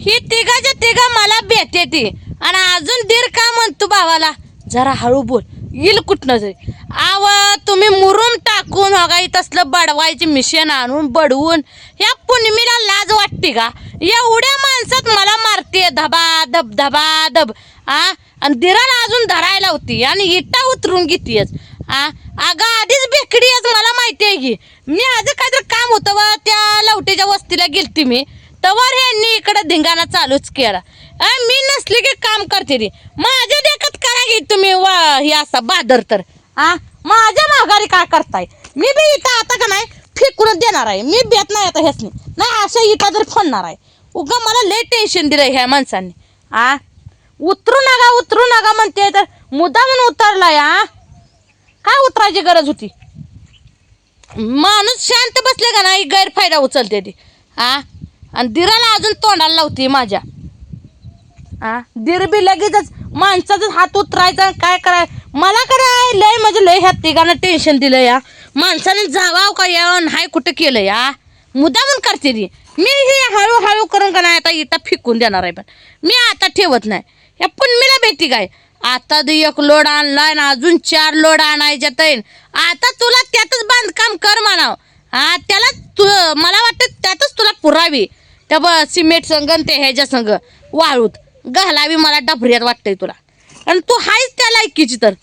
ही तिघाच्या तिघा मला भेटते ती. आणि अजून दीर का म्हणतो भावाला? जरा हळू बोल. येईल कुठनं तरी आव तुम्ही मुरुम टाकून हो इथं तसलं बडवायची मिशन आणून बडवून. ह्या पुनमीला लाज वाटते का? एवढ्या माणसात मला मारते धबा धब धबा धब. आ? आणि दिराला अजून धरायला होती आणि इटा उतरून घेतीयच. आ? अगं आधीच बेकडी आहेस मला माहिती आहे की. मी आज काहीतरी काम होतं वा त्या लवटेच्या वस्तीला गेलती मी. तवर ह्यांनी इकडे धिंगाणा चालूच केला. अ, मी नसली की काम करते रे माझ्या देखत करा की तुम्ही वा हे असा बादर तर. आ माझ्या माघारी काय करताय? मी बी इथं आता का नाही फेकूनच देणार आहे. मी बेत नाही आता ह्यासनी. नाही असं इथं तरी फोडणार आहे. उगा मला लय टेन्शन दिलं ह्या माणसांनी. आ उतरू नका उतरू नका म्हणते तर. मुद्दा म्हणून उतरलाय आ. काय उतरायची गरज होती? माणूस शांत बसले का नाही? गैरफायदा उचलते ती. हा आणि दिराला अजून तोंडाला लावते माझ्या. हा दीर बी लगेचच माणसाचा हात उतरायचा काय कराय? मला काय लय म्हणजे लय ह्या तिघांना टेन्शन दिलं या. माणसाने जावाव का या नाही कुठं केलं या? मुद्दामून करते ती. मी हे हळूहळू करून का नाही आता इटा फिकून देणार आहे पण. मी आता ठेवत नाही. या पुनमीला भेटी काय? आता दे एक लोड आणलाय ना अजून चार लोड आणायच्या तैन आता तुला त्यातच बांधकाम कर म्हणाव. हा त्याला तू मला वाटतं त्यातच तुला पुरावी. त्या ब सिमेंट संग आणि ते ह्याच्या संग वाळूत. घालावी मला डबऱ्यात वाटतंय तुला. आणि तू हायच त्या लायकीची तर.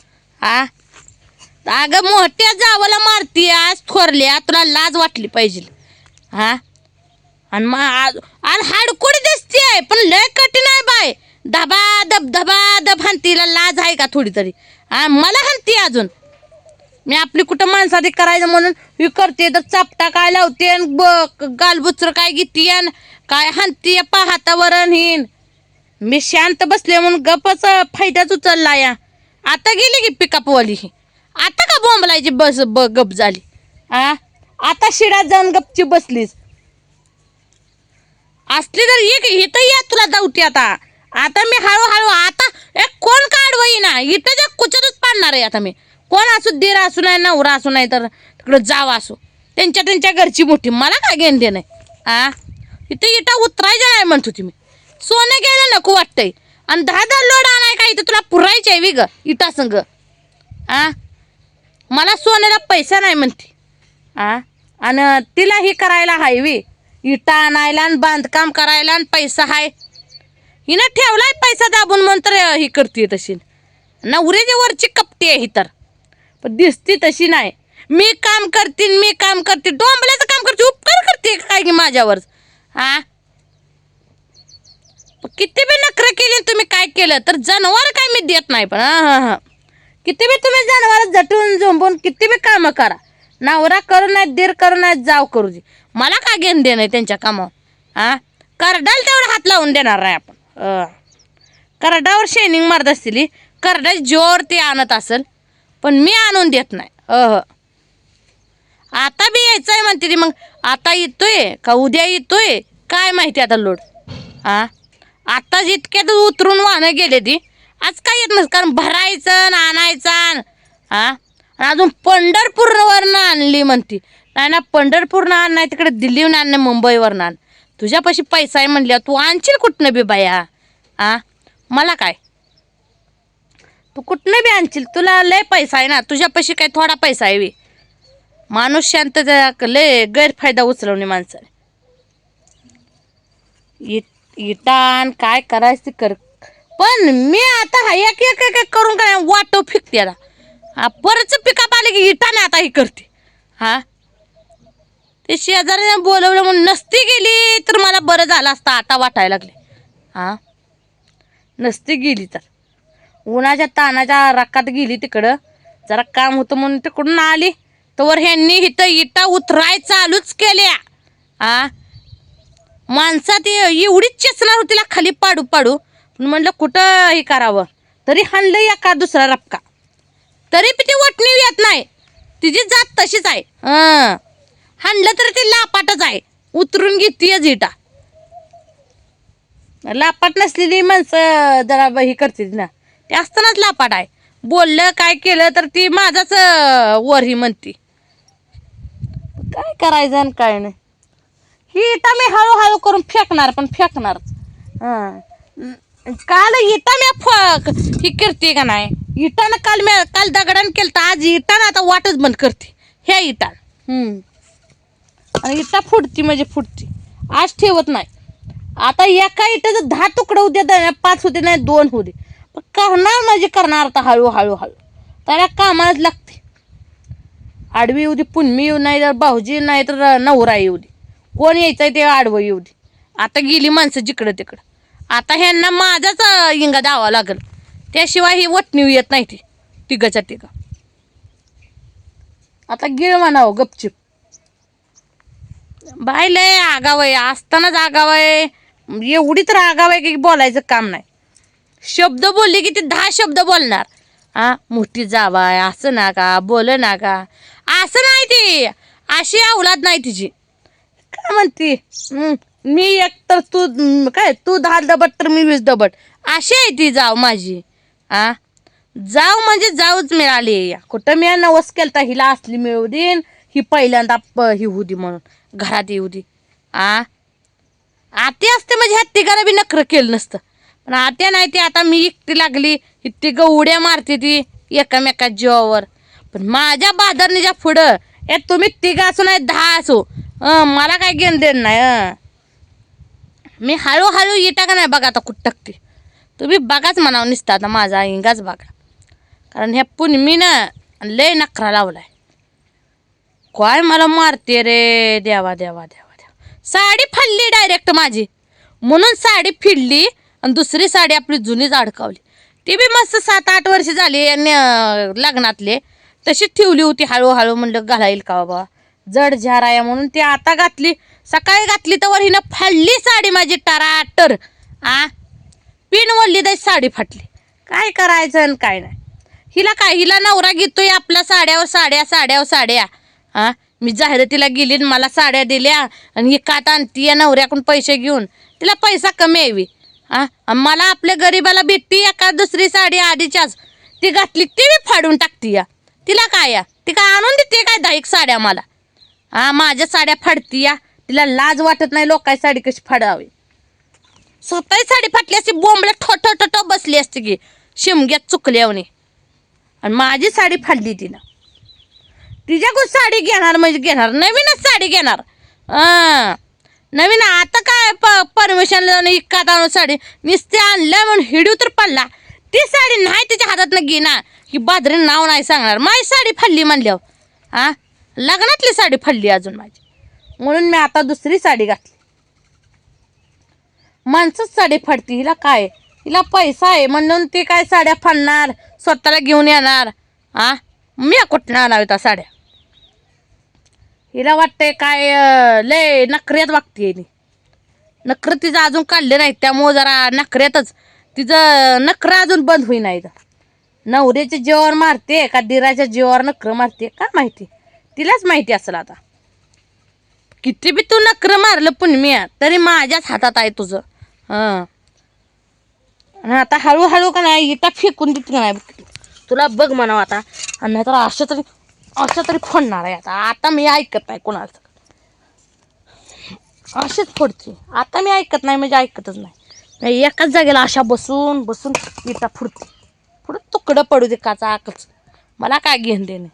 हा? अगं मोठ्या जावाला मारती आज थोरल्या तुला लाज वाटली पाहिजे. हा? आणि मग आज आणि हाडकुडी दिसते पण लय कठीण आहे बाय. धबा दब धबा दब हानतीला लाज आहे का थोडी तरी हा? मला हंती अजून. मी आपली कुठं माणसासाठी करायचं म्हणून ही करते तर चापटा काय लावते आणि ब गालबुचर काय घेते आणि काय हानती पा हातावर हिन. मी शांत बसले म्हणून गपच फायद्याच उचलला या. आता गेली की पिकअपवाली ही. आता का बोंबलायची बस ब गप झाली? आ? आता शिडात जाऊन गपची बसलीस. असली तर ये इथं या तुला जाऊती आता. आता मी हळूहळू आता एक कोण काढवई ना इथं त्या कुचतच पाडणार आहे आता मी. कोण असू दीर असू नाही नवरा असू नाही तर तिकडं जाव असू. त्यांच्या त्यांच्या घरची मोठी. मला काय घेणं देणं आहे? आ? इथं इटा उतरायच्या नाही म्हणत होती मी. सोनं घ्यायला नको वाटतंय. आणि दहा दहा लोड आणाय का इथं? तुला पुरायचे आहे ग इटा संग. आ? मला सोन्याला पैसा नाही म्हणते. आ? आणि तिला ही करायला हाय वी. इटा आणायला आणि बांधकाम करायला आणि पैसा हाय. हिनं ठेवलाय पैसा दाबून म्हणतर तर ही करते तशी. नवऱ्याच्या वरची कपटी आहे ही तर. पण दिसती तशी नाही. मी काम करतीन मी काम करते. डोंबल्याचं काम करते उपकार करते काय की माझ्यावर? हा? किती बी नखरं केली तुम्ही काय केलं तर जनावर काय मी देत नाही पण हा हा हा. किती बी तुम्ही जनावर झटून झोंबून किती बी कामं करा. नवरा करू नाही दीर करू नाही जाव करू दे. मला काय घेणं देणं आहे त्यांच्या कामावर? हा? करडाल तेवढा हात लावून देणार नाही आपण. करडावर शेनिंग मारत असतील करडा जोर ते आणत असेल. पण मी आणून देत नाही. अह. आता बी यायचं आहे म्हणते ती मग आता येतोय का उद्या येतोय? काय माहिती आता लोड? हा आताच इतक्यात उतरून वाहनं गेले ती आज काय येत नस कारण भरायचं आणि आणायचं आणि- हा आणि अजून पंढरपूरवरनं आणली म्हणती. नाही ना पंढरपूरनं आण नाही तिकडे दिल्लीहून आण नाही मुंबईवरनं आण. तुझ्यापाशी पैसा आहे म्हणल्या तू आणशील कुठनं बी बाया? हा मला काय? तू कुठनं बी आणशील तुला लय पैसा आहे ना तुझ्यापाशी काय थोडा पैसा आहे बी. माणूस शांत लय गैरफायदा उचलवणे माणसाने. इटान काय करायचं ते कर. पण मी आता हा एक एक एक करून काय वाटो फिकते आता. हा परच पिकअप आले की इटाने आता ही करते. हा? ते शेजारी बोलवलं म्हणून नसती गेली तर मला बरं झालं असतं आता वाटायला लागले. हा? नसती गेली तर. उन्हाच्या तानाच्या रक्कात गेली तिकडं. जरा काम होतं म्हणून तिकडून आली. तर ह्यांनी इथं इटा उतराय चालूच केल्या. आ? माणसात ती एवढीच चेसणार होती तिला खाली पाडू पाडू. पण म्हणलं कुठं हे करावं? तरी हाणलं एका दुसरा रपका. तरी बी ती वटणी येत नाही. तिची जात तशीच आहे. हं हाणलं तरी ती लापाटच आहे. उतरून घेते इटा लापाट नसलेली माणसं जरा ब- ही करते ना. ते असतानाच लापाट आहे. बोललं काय केलं तर ती माझाच अं, वर ही म्हणती. काय करायचं आणि काय नाही. ही इटा मी हळूहळू करून फेकणार पण फेकणारच. हं. काल इटा मी फ ही करते का नाही? इटानं काल मी काल दगडानं केलं तर आज इटानं आता वाटच बंद करते. ह्या इटान. हम्म. आणि इटा फुटती म्हणजे फुटती. आज ठेवत नाही. आता एका इटाचं दहा तुकडं होते तर पाच होते नाही दोन होते पण करणार म्हणजे करणार आता हळू हळू हळू. त्याला कामालाच लागते. आडवी येऊ दे पुनमी येऊ नाही तर भाऊजी नाही तर नवरा येऊ दे. कोण यायचं आहे ते आडवं येऊ दे. आता गेली माणसं जिकडं तिकडं. आता ह्यांना माझाच इंगा द्यावा लागेल. त्याशिवाय ही वटणीव येत नाही ती तिघच्या तिघं. आता गिळ म्हणावं गपचिप. बाय लय आगाव आहे. असतानाच आगाव आहे. एवढी तर आगाव आहे की बोलायचं काम नाही. शब्द बोलले की ते दहा शब्द बोलणार. हा मोठी जावा आहे असं ना का बोल ना का असं नाही ती. अशी अवलाद नाही तिची. काय म्हणते? मी एक तर तू काय तू दहा दबट तर मी वीस दबट. अशी आहे ती जाव माझी. आ जाव म्हणजे जाऊच मिळाली. या कुठं मी नवस केलता हिला असली मिळू देईन. ही पहिल्यांदा प- ही होती म्हणून. घरात येऊ दे. आ आते असते म्हणजे ह्या तिघाला बी नखरं केलं नसतं. राहते नाही ती आता मी एकटी लागली. इतकी गवड्या उड्या मारते ती एकामेका जीवावर. पण माझ्या बाजारणीच्या पुढं ए तुम्ही तिघं असो नाही दहा असो. मला काय घेणं देण नाही मी हळूहळू इटा का नाही बघा आता कुठं टाकते. तुम्ही बघाच म्हणावं निसता आता माझा इंगाच बघा. कारण ह्या पुनमीनं लय नखरा लावलाय. काय मला मारते रे देवा देवा देवा देवा. साडी फाडली डायरेक्ट माझी. म्हणून साडी फिडली आणि दुसरी साडी आपली जुनीच अडकावली ती बी मस्त सात आठ वर्ष झाली आणि लग्नातले. तशीच ठेवली होती हळूहळू म्हणलं घाला का बाबा. जड झार आहे म्हणून ती आता घातली. सकाळी घातली तर हिनं फाडली साडी माझी टराटर. आ? पिन वळली तर साडी फाटली. काय करायचं आणि काय नाही. हिला काय हिला नवरा घेतोय आपल्या साड्यावर साड्या साड्यावर साड्या. हा मी जाहिरातीला गेली आणि मला साड्या दिल्या आणि ही कात आणती या नवऱ्याकडून पैसे घेऊन. तिला पैसा कमी यावी आ? मला आपल्या गरिबाला भेटती एका दुसरी साडी आधीच्याच? ती घातली ती बी फाडून टाकती या. तिला काय या? ती काय आणून देते काय दहा एक साड्या मला? हा माझ्या साड्या फाडती या. तिला लाज वाटत नाही लोकांची साडी कशी फाडावी. स्वतः साडी फाटली असती बोंबल्या ठोठ ठोठ बसली असती की शिमग्यात चुकल्यावने आणि माझी साडी फाडली तिनं. तिच्याकडून साडी घेणार म्हणजे घेणार नवीनच साडी घेणार. हां नवीन आता काय प परमिशन इक्कात आणून साडी नुसते आणलं म्हणून हिडू तर पडला. ती साडी नाही तिच्या हातातनं घेणार. ही बाजरी नाव नाही सांगणार. माझी साडी फाडली म्हणल्यावर. हा लग्नातली साडी फाडली अजून माझी. म्हणून मी आता दुसरी साडी घातली. माणसंच साडी फाडती. हिला काय? हिला पैसा आहे म्हणून ती काय साड्या फाडणार? स्वतःला घेऊन येणार. हा मी कुठं आणाव्या त्या साड्या? हिला वाटतंय काय अं, लय नखऱ्यात वागते नखरं तिचं अजून काढले नाहीत त्यामुळं जरा नखऱ्यातच. तिचं नखरं अजून बंद होई नाही नवऱ्याच्या जीवावर मारते का दिराच्या जीवावर नखरं मारते का माहिती? तिलाच माहिती असेल आता. किती बी तू नखरं मारलं पुनमी तरी माझ्याच हातात आहे तुझं. हां. आणि आता हळूहळू का नाही इटा फेकून देते का नाही? तुला बघ म्हणावं आता. आणि नाहीतर असं तरी असं तरी फोडणार आहे आता. आता मी ऐकत नाही कोणाचं. असेच फोडते आता मी ऐकत नाही म्हणजे ऐकतच नाही. नाही एकाच जागेला अशा बसून बसून इटा फुडते पुढं तुकडं पडू दे काचा आकच. मला काय घेण देणे?